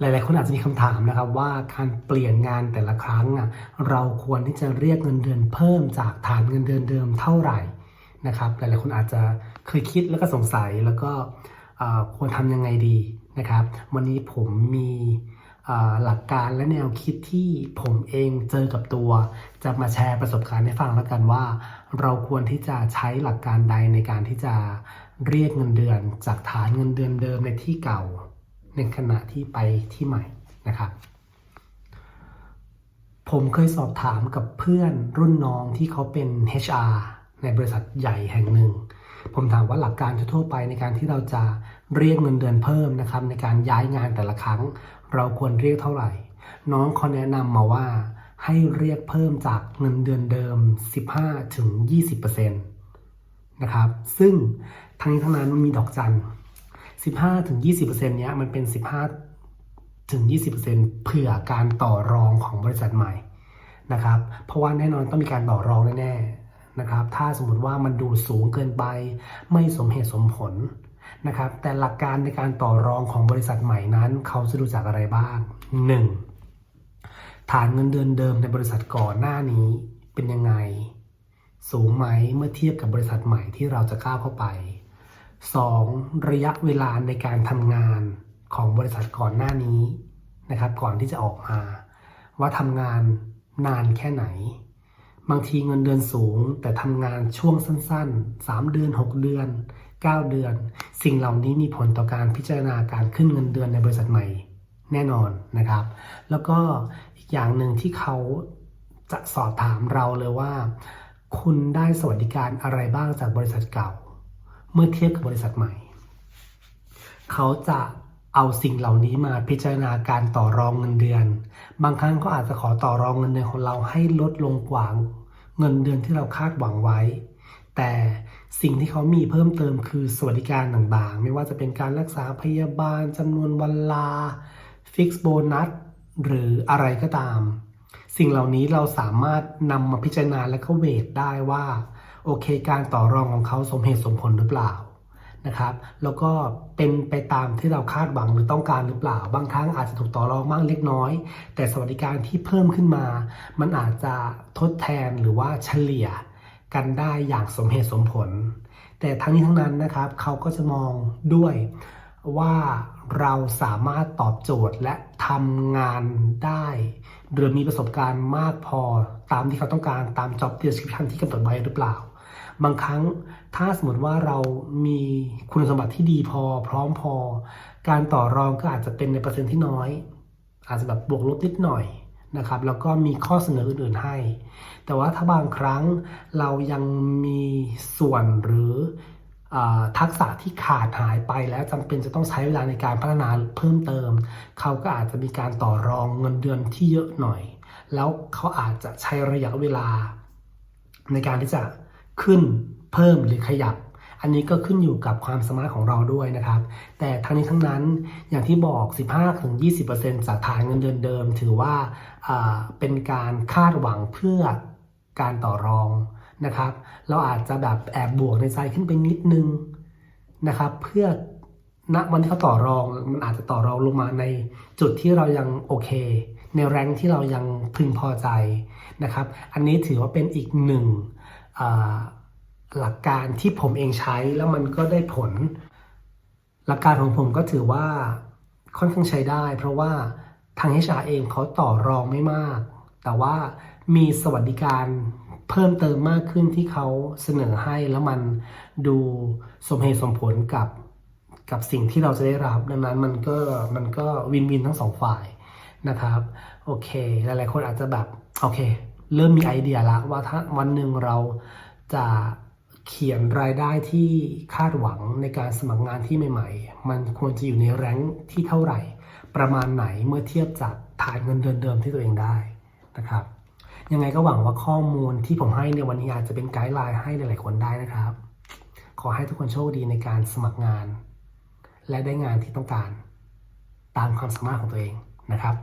หลาย ๆ คนอาจจะมีคำถามนะครับว่าการเปลี่ยนงานแต่ละครั้งอะเราควรที่จะเรียกเงินเดือนเพิ่มจากฐานเงินเดือนเดิมเท่าไหร่นะครับ หลาย ๆ คนอาจจะเคยคิดแล้วก็สงสัยแล้วก็ควรทำยังไงดีนะครับ วันนี้ผมมีหลักการและแนวคิดที่ผมเองเจอกับตัว จะมาแชร์ประสบการณ์ให้ฟังแล้วกันว่า เราควรที่จะใช้หลักการใดในการที่จะเรียกเงินเดือน จากฐานเงินเดือนเดิมในที่เก่า ในขณะที่ไปที่ใหม่นะครับ ผมเคยสอบถามกับเพื่อนรุ่นน้องที่เขาเป็น HR ในบริษัทใหญ่แห่งหนึ่ง ผมถามว่าหลักการทั่วไปในการที่เราจะเรียกเงินเดือนเพิ่มนะครับ ในการย้ายงานแต่ละครั้ง เราควรเรียกเท่าไหร่ น้องเขาแนะนำมาว่าให้เรียกเพิ่มจากเงินเดือนเดิม 15ถึง20%นะครับ ซึ่งทั้งนี้ทั้งนั้นมันมีดอกจัน 15ถึง20%เนี้ยมันเป็น 15ถึง20%เผื่อการต่อรองของบริษัทใหม่นะครับ เพราะว่าแน่นอนต้องมีการต่อรองแน่ๆนะครับ ถ้าสมมติว่ามันดูสูงเกินไป ไม่สมเหตุสมผลนะครับ แต่หลักการในการต่อรองของบริษัทใหม่นั้น เขาจะดูจากอะไรบ้าง 1. ฐานเงินเดือนเดิมในบริษัทก่อนหน้านี้เป็นยังไง สูงไหมเมื่อเทียบกับบริษัทใหม่ที่เราจะก้าวเข้าไป 2. ระยะเวลาในการทำงานของบริษัทก่อนหน้านี้นะครับ ก่อนที่จะออกมา ว่าทำงานนานแค่ไหน บางทีเงินเดือนสูง แต่ทำงานช่วงสั้น ๆ 3 เดือน 6 เดือน 9 เดือน สิ่งเหล่านี้มีผลต่อการพิจารณาการขึ้นเงินเดือนในบริษัทใหม่แน่นอนนะครับ แล้วก็อีกอย่างหนึ่งที่เขาจะสอบถามเราเลยว่า คุณได้สวัสดิการอะไรบ้างจากบริษัทเก่า เมื่อเทียบกับบริษัทใหม่ เขาจะเอาสิ่งเหล่านี้มาพิจารณาการต่อรองเงินเดือน บางครั้งเขาอาจจะขอต่อรองเงินเดือนของเราให้ลดลงกว่าเงินเดือนที่เราคาดหวังไว้ แต่สิ่งที่เขามีเพิ่มเติมคือสวัสดิการต่างๆ ไม่ว่าจะเป็นการรักษาพยาบาลจำนวนวันลาฟิกซ์โบนัสหรืออะไรก็ตาม สิ่งเหล่านี้เราสามารถนำมาพิจารณาและก็เวทได้ว่า โอเค การต่อรองของเขาสมเหตุสมผลหรือเปล่านะครับ แล้วก็เป็นไปตามที่เราคาดหวังหรือต้องการหรือเปล่า บางครั้งอาจจะถูกต่อรองบ้างเล็กน้อย แต่สวัสดิการที่เพิ่มขึ้นมา มันอาจจะทดแทนหรือว่าเฉลี่ยกันได้อย่างสมเหตุสมผล แต่ทั้งนี้ทั้งนั้นนะครับเขาก็จะมองด้วยว่าเราสามารถตอบโจทย์และทำงานได้ หรือมีประสบการณ์มากพอตามที่เขาต้องการตาม job description ที่กำหนดไว้หรือเปล่า บางครั้งถ้าสมมติว่าเรามีคุณสมบัติที่ดีพอ พร้อมพอ การต่อรองก็อาจจะเป็นในเปอร์เซ็นต์ที่น้อย อาจจะแบบบวกลบนิดหน่อยนะครับ แล้วก็มีข้อเสนออื่นๆให้ แต่ว่าถ้าบางครั้งเรายังมีส่วนหรืออทักษะที่ขาดหายไปแล้วจำเป็นจะต้องใช้เวลาในการพัฒนาเพิ่มเติม เขาก็อาจจะมีการต่อรองเงินเดือนที่เยอะหน่อย แล้วเขาอาจจะใช้ระยะเวลาในการที่จะ ขึ้นเพิ่มหรือขยับ อันนี้ก็ขึ้นอยู่กับความสามารถของเราด้วยนะครับ แต่ทั้งนี้ทั้งนั้นอย่างที่บอก 15-20%จากฐานเงินเดือนเดิม ถือว่าอ่าเป็นการคาดหวังเพื่อการต่อรองนะครับ เราอาจจะแบบแอบบวกในใจขึ้นไปนิดนึงนะครับ เพื่อณวันที่เขาต่อรองมันอาจจะต่อรองลงมาในจุดที่เรายังโอเค ในแรงที่เรายังพึงพอใจนะครับ อันนี้ถือว่าเป็นอีกหนึ่ง หลักการที่ผมเองใช้แล้วมันก็ได้ผล หลักการของผมก็ถือว่าค่อนข้างใช้ได้ เพราะว่าทาง HR เองเขาต่อรองไม่มาก แต่ว่ามีสวัสดิการเพิ่มเติมมากขึ้นที่เขาเสนอให้แล้วมันดูสมเหตุสมผลกับกับสิ่งที่เราจะได้รับ ดังนั้นมันก็มันก็วินวินทั้งสองฝ่ายนะครับ โอเค หลายๆคนอาจจะแบบ โอเค เริ่มมีไอเดียละว่าถ้าวันหนึ่งเราจะเขียนรายได้ที่คาดหวังในการสมัครงานที่ใหม่ ๆ มันควรจะอยู่ในแรงที่เท่าไหร่ ประมาณไหนเมื่อเทียบจากฐานเงินเดือนเดิมที่ตัวเองได้นะครับ ยังไงก็หวังว่าข้อมูลที่ผมให้ในวันนี้อาจจะเป็นไกด์ไลน์ให้หลายๆคนได้นะครับ ขอให้ทุกคนโชคดีในการสมัครงาน และได้งานที่ต้องการ ตามความสามารถของตัวเองนะครับ